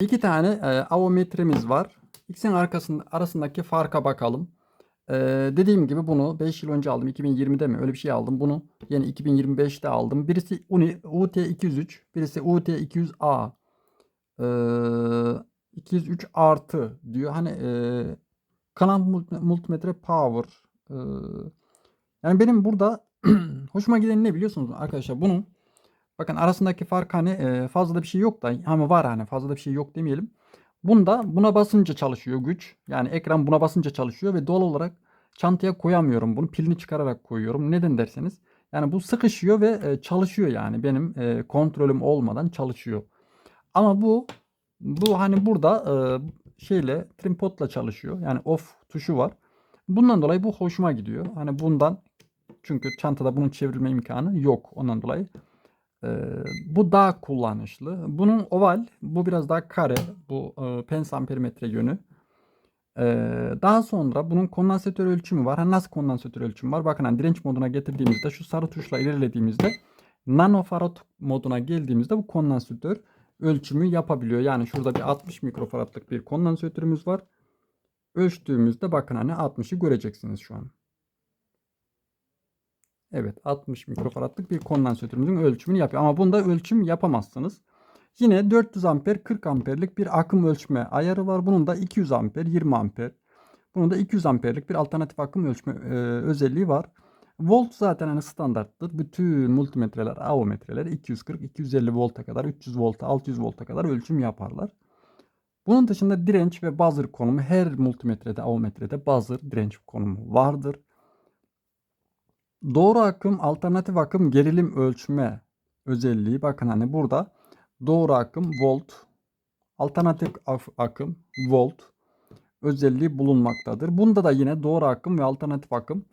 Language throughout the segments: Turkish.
İki tane e, avometremiz var. İkisinin arkasında, arasındaki farka bakalım. E, dediğim gibi bunu 5 yıl önce aldım. 2020'de mi? Öyle bir şey aldım. Bunu yeni 2025'te aldım. Birisi Uni, UT203, birisi UT200A. E, 203 artı diyor. Hani e, kanal multi- multimetre power. E, yani benim burada hoşuma giden ne biliyorsunuz arkadaşlar? Bunun Bakın arasındaki fark hani fazla da bir şey yok da ama var hani fazla da bir şey yok demeyelim. Bunda buna basınca çalışıyor güç. Yani ekran buna basınca çalışıyor ve doğal olarak çantaya koyamıyorum bunu. Pilini çıkararak koyuyorum. Neden derseniz yani bu sıkışıyor ve çalışıyor yani benim kontrolüm olmadan çalışıyor. Ama bu bu hani burada şeyle trimpodla çalışıyor. Yani off tuşu var. Bundan dolayı bu hoşuma gidiyor. Hani bundan çünkü çantada bunun çevrilme imkanı yok. Ondan dolayı ee, bu daha kullanışlı. Bunun oval, bu biraz daha kare. Bu e, pens ampermetre yönü. Ee, daha sonra bunun kondansatör ölçümü var. Ha, nasıl kondansatör ölçümü var? Bakın hani direnç moduna getirdiğimizde şu sarı tuşla ilerlediğimizde nanofarad moduna geldiğimizde bu kondansatör ölçümü yapabiliyor. Yani şurada bir 60 mikrofaradlık bir kondansatörümüz var. Ölçtüğümüzde bakın hani 60'ı göreceksiniz şu an. Evet 60 mikrofaradlık bir kondansatörümüzün ölçümünü yapıyor. Ama bunda ölçüm yapamazsınız. Yine 400 amper 40 amperlik bir akım ölçme ayarı var. Bunun da 200 amper 20 amper. Bunun da 200 amperlik bir alternatif akım ölçme e, özelliği var. Volt zaten hani standarttır. Bütün multimetreler, avometreler 240, 250 volta kadar, 300 volta, 600 volta kadar ölçüm yaparlar. Bunun dışında direnç ve buzzer konumu her multimetrede, avometrede buzzer direnç konumu vardır. Doğru akım, alternatif akım gerilim ölçme özelliği. Bakın hani burada doğru akım volt, alternatif akım volt özelliği bulunmaktadır. Bunda da yine doğru akım ve alternatif akım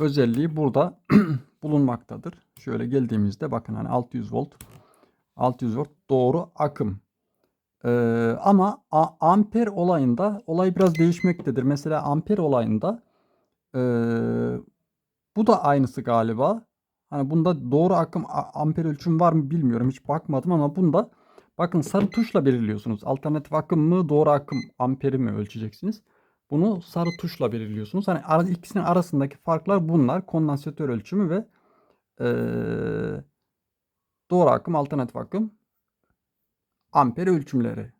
özelliği burada bulunmaktadır. Şöyle geldiğimizde bakın hani 600 volt 600 volt doğru akım. Ee, ama amper olayında olay biraz değişmektedir. Mesela amper olayında ee, bu da aynısı galiba. Hani bunda doğru akım amper ölçüm var mı bilmiyorum. Hiç bakmadım ama bunda bakın sarı tuşla belirliyorsunuz. Alternatif akım mı doğru akım amperi mi ölçeceksiniz. Bunu sarı tuşla belirliyorsunuz. Hani ikisinin arasındaki farklar bunlar. Kondansatör ölçümü ve eee, doğru akım alternatif akım amper ölçümleri.